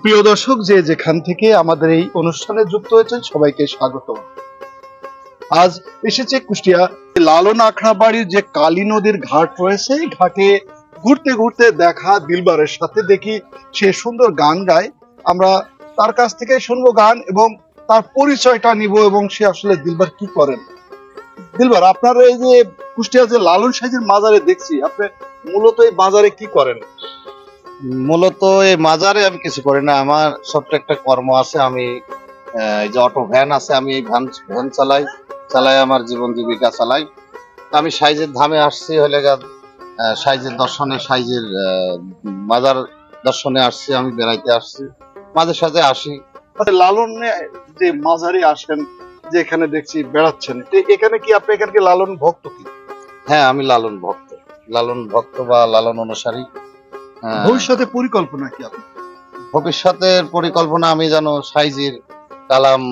প্রিয় দর্শক, যে যেখান থেকে আমাদের এই অনুষ্ঠানে যুক্ত হয়েছেন, সবাইকে স্বাগত আজ এসেছে কুষ্টিয়া লালন আখড়া বাড়ির যে কালী নদীর ঘাট রয়েছে, এই ঘাটে ঘুরতে ঘুরতে দেখা দিলবারের সাথে দেখি সে সুন্দর গান গায়। আমরা তার কাছ থেকে শুনব গান এবং তার পরিচয়টা নিব এবং সে আসলে দিলবার কি করেন। দিলবার, আপনার এই যে কুষ্টিয়া যে লালন সাইজের মাজারে দেখছি, আপনি মূলত এই বাজারে কি করেন? মূলত এই মাজারে আমি কিছু করি না। আমার ছোট্ট একটা কর্ম আছে, আমি এই যে অটো ভ্যান আছে, আমি ভ্যান ভ্যান চালাই চালাই আমার জীবন জীবিকা চালাই। আমি সাইজের ধামে আসছি হলে সাইজের দর্শনে, সাইজের মাজার দর্শনে আসছি, আমি বেড়াইতে আসছি। মাঝে সাঝে আসি। লালন যে মাজারে আসেন, যে এখানে দেখছি বেড়াচ্ছেন এখানে কি আপনি, এখানে কি লালন ভক্ত কি? হ্যাঁ আমি লালন ভক্ত। লালন ভক্ত বা লালন অনুসারী। ভবিষ্যতে পরিকল্পনা কি আপনার? ভবিষ্যতের পরিকল্পনা আমি যেন সাইজের কালাম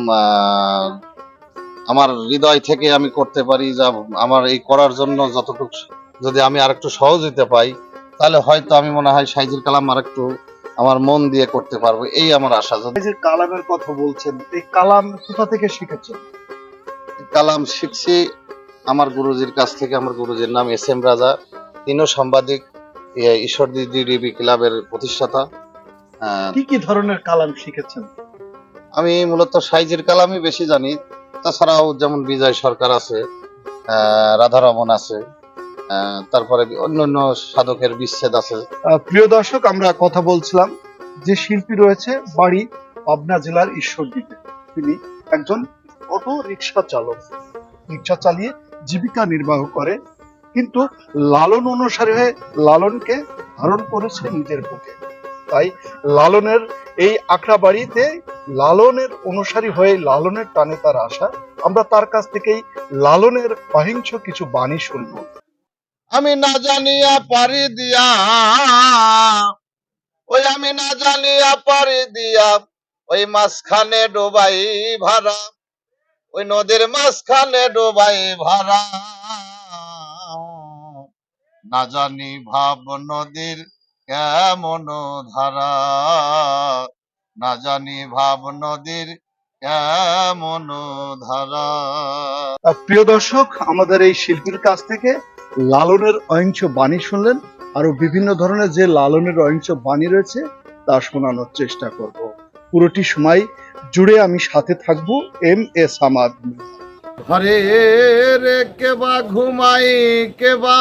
আমার হৃদয় থেকে আমি করতে পারি যা আমার এই করার জন্য যতটুকু যদি আমি আরেকটু সহযোগিতা পাই তাহলে হয়তো আমি মনে হয় সাইজের কালাম আরেকটু আমার মন দিয়ে করতে পারব এই আমার আশা। যে কালামের কথা বলছেন এই কালাম কোথা থেকে শিখেছেন? কালাম শিখছি আমার গুরুজির কাছ থেকে আমার গুরুজির নাম এস এম রাজা। তিনিও সাংবাদিক ঈশ্বরদী ডিবি ক্লাবের প্রতিষ্ঠাতা। আহ, কি কি ধরনের কালাম শিখেছেন? আমি মূলত সাইজের কালামই বেশি জানি। তাছাড়াও যেমন বিজয় সরকার আছে আহ, রাধারমন আছে আহ, তারপরে অন্যান্য সাধকের বিচ্ছেদ আছে। আহ, প্রিয় দর্শক আমরা কথা বলছিলাম যে শিল্পী রয়েছে বাড়ি পাবনা জেলার ঈশ্বরদীতে তিনি একজন অটো রিক্সা চালক। রিক্সা চালিয়ে জীবিকা নির্বাহ করে। কিন্তু লালন অনুসারী হয়ে লালনকে ধারণ করেছে নিজের বুকে। তাই লালনের এই আখড়া বাড়িতে লালনের অনুসারী হয়ে লালনের টানে তার আশা আমরা তার কাছ থেকেই লালনের অহিংস কিছু বাণী শুনব। আমি না জানিয়া পারি দিয়া, ওই আমি না জানিয়া পারি দিয়া, ওই মাঝখানে ডোবাই ভাড়া, ওই নদীর মাঝখানে ডোবাই ভাড়া। না জানি ভাব নদীর কেমন ধারা। না জানি ভাব নদীর কেমন ধারা। প্রিয় দর্শক, আমাদের এই শিল্পীর কাছ থেকে লালনের অহিংস বাণী শুনলেন। আরও বিভিন্ন ধরনের যে লালনের অহিংস বাণী রয়েছে, তা শোনানোর চেষ্টা করব। পুরোটি সময় জুড়ে আমি সাথে থাকব এম এস আমার ঘরে রে কেবা ঘুমাই কেবা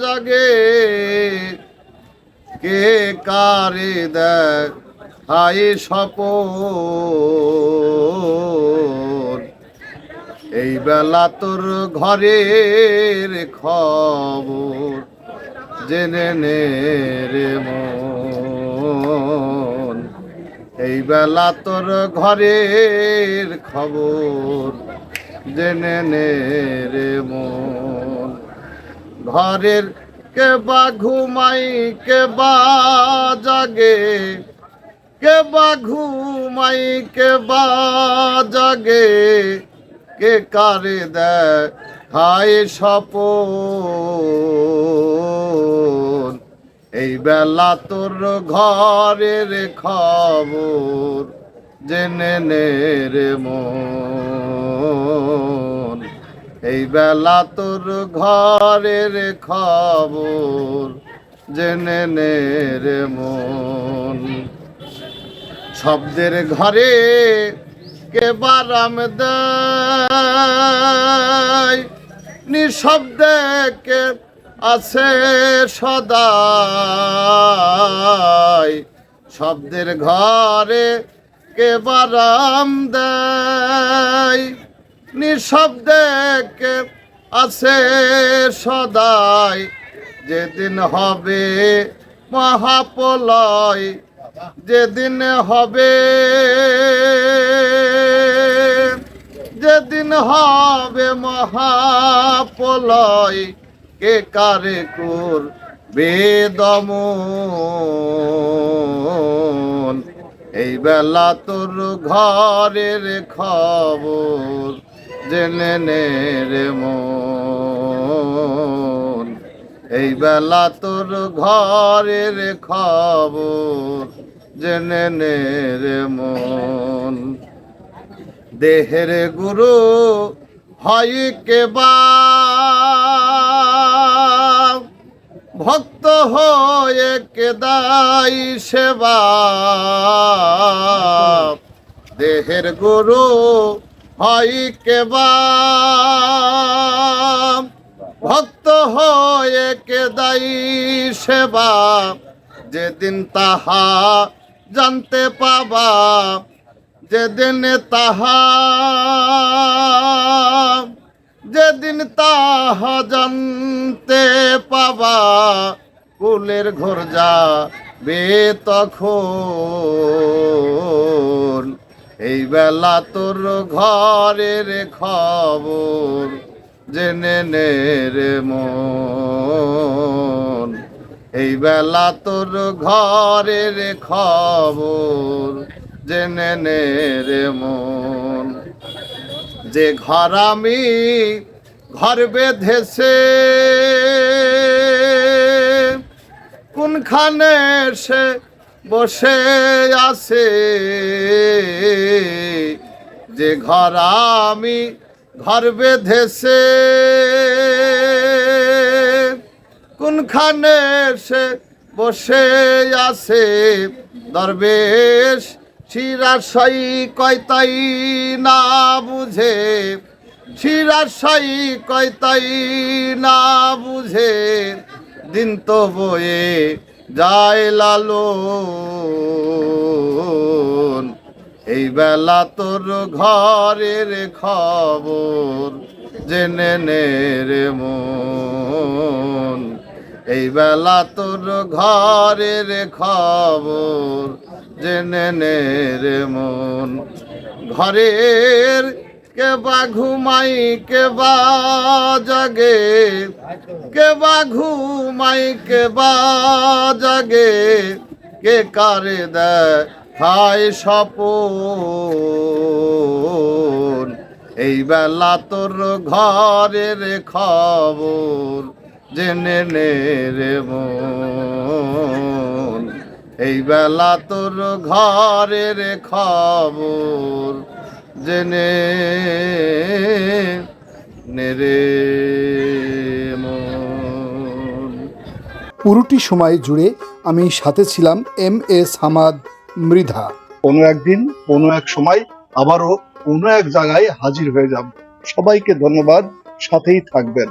জাগে। কে কারে দেখ হাই সপন? এই বেলা তোর ঘরের খবর জেনে নে রে মন। এই বেলা তোর ঘরের খবর জেনে নে রে মন। ঘরের কে বা ঘুমাই কে বা জাগে। কে বা ঘুমাই কে বা জাগে। কে কারে দেয় হায় সপন এই বেলা তোর ঘরের খবর জেনে নে রে মন। এই বেলা তোর ঘরের খবর জেনে নে মন। শব্দের ঘরে কে বারাম দেয়? নিঃশব্দে কে আছে সদাই। শব্দের ঘরে কে বারাম দেয়? নিঃশব্দে কে আছে সদাই? যেদিন হবে মহাপলয় যেদিন হবে যেদিন হবে মহাপলয় কে কারে কর বেদমন এই বেলা তোর ঘরের খবর জেনে নে রে মন। এই বেলা তোর ঘরের খবর জেনে নে রে মন। দেহের গুরু হয় কেবা ভক্ত হয়ে কেদাই সেবা। দেহের গুরু হয় কেবা। ভক্ত হয়ে কেদাই সেবা। যেদিন তাহা জানতে পাবা, যেদিন তাহা যেদিন তাহা জানতে পাবা কুলের ঘর যা বে তখন। এই বেলা তোর ঘরের খবর জেনে নে রে মন। এই বেলা তোর ঘরের খবর জেনে নে রে মন। যে ঘর আমি ঘর বেঁধেছে, কোনখানে সে বসে আছে? যে ঘর আমি ঘর বেঁধেছে, কোনখানে সে বসে আছে? দরবেশ শিরাশাই কয়তাই না বুঝে? শিরাশাই কয়তাই না বুঝে? দিন তো বয়ে যায় লালো এই বেলা তোর ঘরের খবর জেনে নে রে মন। এই বেলা তোর ঘরের খবর জেনে মন। ঘরের কে বা ঘুমাই, কে বা জাগে। কে বা ঘুমাই, কে বা জাগে। কে কারে দেয় খায় সপন এই বেলা তোর ঘরের খবর জেনে নে রে মন। এই বেলা তোর ঘরের খবর জেনে নে রে পুরোটি সময় জুড়ে আমি সাথে ছিলাম এম এস হামাদ মৃধা। কোনো একদিন কোনো এক সময় আবারও কোনো এক জায়গায় হাজির হয়ে যাব। সবাইকে ধন্যবাদ সাথেই থাকবেন।